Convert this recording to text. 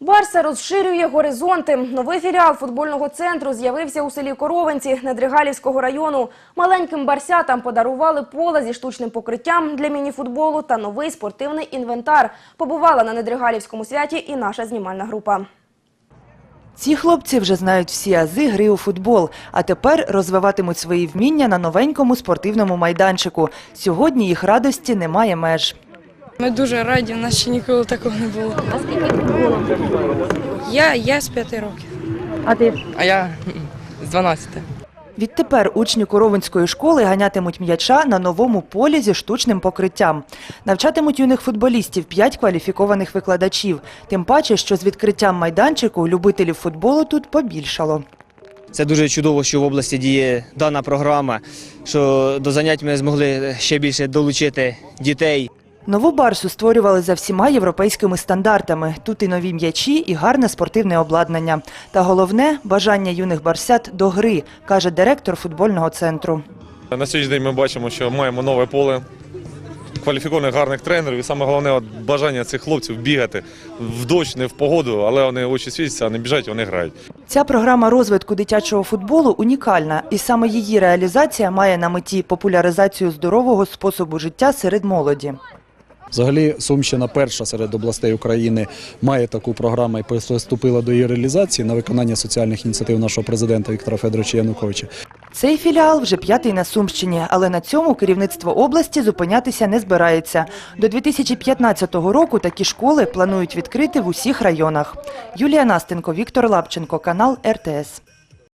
Барса розширює горизонти. Новий філіал футбольного центру з'явився у селі Коровинці Недригалівського району. Маленьким барсятам подарували поле зі штучним покриттям для мініфутболу та новий спортивний інвентар. Побувала на Недригалівському святі і наша знімальна група. Ці хлопці вже знають всі ази гри у футбол, а тепер розвиватимуть свої вміння на новенькому спортивному майданчику. Сьогодні їх радості немає меж. Ми дуже раді, у нас ще ніколи такого не було. А скільки Я, я з п'яти років. А ти? А я з 12. Відтепер учні Коровинської школи ганятимуть м'яча на новому полі зі штучним покриттям. Навчатимуть юних футболістів п'ять кваліфікованих викладачів. Тим паче, що з відкриттям майданчику любителів футболу тут побільшало. Це дуже чудово, що в області діє дана програма, що до занять ми змогли ще більше долучити дітей. Нову барсу створювали за всіма європейськими стандартами. Тут і нові м'ячі, і гарне спортивне обладнання. Та головне бажання юних барсят до гри, каже директор футбольного центру. На сьогоднішній день ми бачимо, що маємо нове поле, кваліфікованих гарних тренерів. І саме головне от бажання цих хлопців бігати в дощ, не в погоду, але вони очі світяться, а не біжать, вони грають. Ця програма розвитку дитячого футболу унікальна, і саме її реалізація має на меті популяризацію здорового способу життя серед молоді. Взагалі, Сумщина перша серед областей України має таку програму і приступила до її реалізації на виконання соціальних ініціатив нашого президента Віктора Федоровича Януковича. Цей філіал вже п'ятий на Сумщині, але на цьому керівництво області зупинятися не збирається. До 2015 року такі школи планують відкрити в усіх районах. Юлія Настенко, Віктор Лапченко, канал РТС.